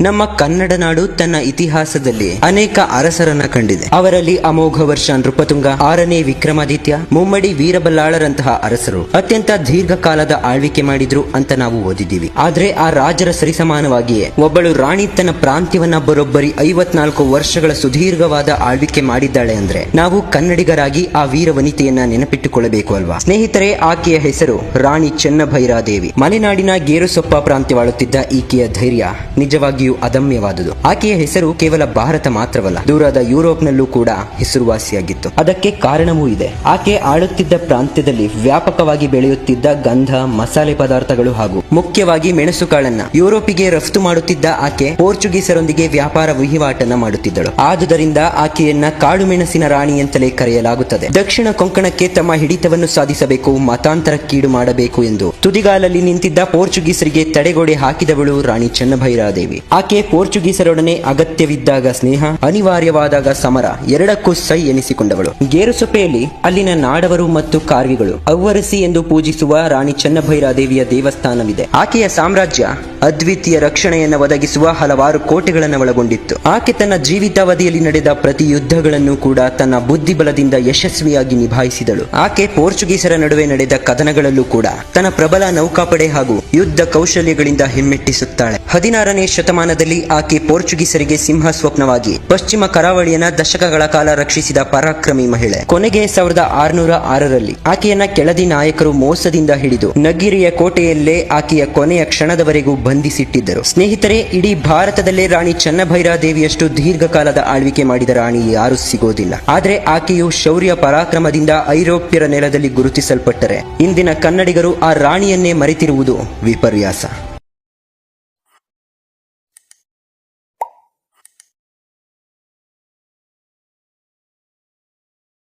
ನಮ್ಮ ಕನ್ನಡ ನಾಡು ತನ್ನ ಇತಿಹಾಸದಲ್ಲಿ ಅನೇಕ ಅರಸರನ್ನ ಕಂಡಿದೆ. ಅವರಲ್ಲಿ ಅಮೋಘ ವರ್ಷ ನೃಪತುಂಗ, ಆರನೇ ವಿಕ್ರಮಾದಿತ್ಯ, ಮುಮ್ಮಡಿ ವೀರಬಲ್ಲಾಳರಂತಹ ಅರಸರು. ಅತ್ಯಂತ ದೀರ್ಘಕಾಲದ ಆಳ್ವಿಕೆ ಮಾಡಿದ್ರು ಅಂತ ನಾವು ಓದಿದ್ದೀವಿ. ಆದ್ರೆ ಆ ರಾಜರ ಸರಿಸಮಾನವಾಗಿಯೇ ಒಬ್ಬಳು ರಾಣಿ ತನ್ನ ಪ್ರಾಂತ್ಯವನ್ನ ಬರೋಬ್ಬರಿ ಐವತ್ನಾಲ್ಕು ವರ್ಷಗಳ ಸುದೀರ್ಘವಾದ ಆಳ್ವಿಕೆ ಮಾಡಿದ್ದಾಳೆ ಅಂದ್ರೆ ನಾವು ಕನ್ನಡಿಗರಾಗಿ ಆ ವೀರ ವನಿತೆಯನ್ನ ನೆನಪಿಟ್ಟುಕೊಳ್ಳಬೇಕು ಅಲ್ವಾ? ಸ್ನೇಹಿತರೆ, ಆಕೆಯ ಹೆಸರು ರಾಣಿ ಚೆನ್ನಭೈರಾದೇವಿ. ಮಲೆನಾಡಿನ ಗೇರುಸೊಪ್ಪ ಪ್ರಾಂತ್ಯವಾಳುತ್ತಿದ್ದ ಈಕೆಯ ಧೈರ್ಯ ನಿಜವಾಗಿಯೂ ಅದಮ್ಯವಾದುದು. ಆಕೆಯ ಹೆಸರು ಕೇವಲ ಭಾರತ ಮಾತ್ರವಲ್ಲ, ದೂರದ ಯುರೋಪ್ನಲ್ಲೂ ಕೂಡ ಹೆಸರುವಾಸಿಯಾಗಿತ್ತು. ಅದಕ್ಕೆ ಕಾರಣವೂ ಇದೆ. ಆಕೆ ಆಳುತ್ತಿದ್ದ ಪ್ರಾಂತ್ಯದಲ್ಲಿ ವ್ಯಾಪಕವಾಗಿ ಬೆಳೆಯುತ್ತಿದ್ದ ಗಂಧ, ಮಸಾಲೆ ಪದಾರ್ಥಗಳು ಹಾಗೂ ಮುಖ್ಯವಾಗಿ ಮೆಣಸುಕಾಳನ್ನ ಯುರೋಪಿಗೆ ರಫ್ತು ಮಾಡುತ್ತಿದ್ದ ಆಕೆ ಪೋರ್ಚುಗೀಸರೊಂದಿಗೆ ವ್ಯಾಪಾರ ವಹಿವಾಟನ್ನ ಮಾಡುತ್ತಿದ್ದಳು. ಆದುದರಿಂದ ಆಕೆಯನ್ನ ಕಾಳು ಮೆಣಸಿನ ರಾಣಿ ಅಂತಲೇ ಕರೆಯಲಾಗುತ್ತದೆ. ದಕ್ಷಿಣ ಕೊಂಕಣಕ್ಕೆ ತಮ್ಮ ಹಿಡಿತವನ್ನು ಸಾಧಿಸಬೇಕು ಮತಾಂತರಕ್ಕೀಡು ಮಾಡಬೇಕು ಎಂದು ತುದಿಗಾಲಲ್ಲಿ ನಿಂತಿದ್ದ ಪೋರ್ಚುಗೀಸರಿಗೆ ತಡೆಗೋಡೆ ಹಾಕಿದವಳು ರಾಣಿ ಚೆನ್ನಭೈರಾದೇವಿ. ಆಕೆ ಪೋರ್ಚುಗೀಸರೊಡನೆ ಅಗತ್ಯವಿದ್ದಾಗ ಸ್ನೇಹ, ಅನಿವಾರ್ಯವಾದಾಗ ಸಮರ, ಎರಡಕ್ಕೂ ಸೈ ಎನಿಸಿಕೊಂಡವಳು. ಗೇರುಸೊಪೆಯಲ್ಲಿ ಅಲ್ಲಿನ ನಾಡವರು ಮತ್ತು ಕಾರ್ವಿಗಳು ಅವ್ವರಸಿ ಎಂದು ಪೂಜಿಸುವ ರಾಣಿ ಚೆನ್ನಭೈರಾದೇವಿಯ ದೇವಸ್ಥಾನವಿದೆ. ಆಕೆಯ ಸಾಮ್ರಾಜ್ಯ ಅದ್ವಿತೀಯ ರಕ್ಷಣೆಯನ್ನು ಒದಗಿಸುವ ಹಲವಾರು ಕೋಟೆಗಳನ್ನು ಒಳಗೊಂಡಿತ್ತು. ಆಕೆ ತನ್ನ ಜೀವಿತಾವಧಿಯಲ್ಲಿ ನಡೆದ ಪ್ರತಿ ಯುದ್ಧಗಳನ್ನು ಕೂಡ ತನ್ನ ಬುದ್ಧಿಬಲದಿಂದ ಯಶಸ್ವಿಯಾಗಿ ನಿಭಾಯಿಸಿದಳು. ಆಕೆ ಪೋರ್ಚುಗೀಸರ ನಡುವೆ ನಡೆದ ಕದನಗಳಲ್ಲೂ ಕೂಡ ತನ್ನ ಪ್ರಬಲ ನೌಕಾಪಡೆ ಹಾಗೂ ಯುದ್ಧ ಕೌಶಲ್ಯಗಳಿಂದ ಹಿಮ್ಮೆಟ್ಟಿಸುತ್ತಾಳೆ. ಹದಿನಾರನೇ ಶತಮಾನದಲ್ಲಿ ಆಕೆ ಪೋರ್ಚುಗೀಸರಿಗೆ ಸಿಂಹ ಸ್ವಪ್ನವಾಗಿ ಪಶ್ಚಿಮ ಕರಾವಳಿಯನ್ನ ದಶಕಗಳ ಕಾಲ ರಕ್ಷಿಸಿದ ಪರಾಕ್ರಮಿ ಮಹಿಳೆ. ಕೊನೆಗೆ ಸಾವಿರದ ಆರುನೂರ ಆರರಲ್ಲಿ ಆಕೆಯನ್ನ ಕೆಳದಿ ನಾಯಕರು ಮೋಸದಿಂದ ಹಿಡಿದು ನಗಿರಿಯ ಕೋಟೆಯಲ್ಲೇ ಆಕೆಯ ಕೊನೆಯ ಕ್ಷಣದವರೆಗೂ ಬಂಧಿಸಿಟ್ಟಿದ್ದರು. ಸ್ನೇಹಿತರೆ, ಇಡೀ ಭಾರತದಲ್ಲೇ ರಾಣಿ ಚೆನ್ನಭೈರಾದೇವಿಯಷ್ಟು ದೀರ್ಘಕಾಲದ ಆಳ್ವಿಕೆ ಮಾಡಿದ ರಾಣಿ ಯಾರು ಸಿಗೋದಿಲ್ಲ. ಆದರೆ ಆಕೆಯು ಶೌರ್ಯ ಪರಾಕ್ರಮದಿಂದ ಐರೋಪ್ಯರ ನೆಲದಲ್ಲಿ ಗುರುತಿಸಲ್ಪಟ್ಟರೆ. ಇಂದಿನ ಕನ್ನಡಿಗರು ಆ ರಾಣಿಯನ್ನೇ ಮರೆತಿರುವುದು ವಿಪರ್ಯಾಸ.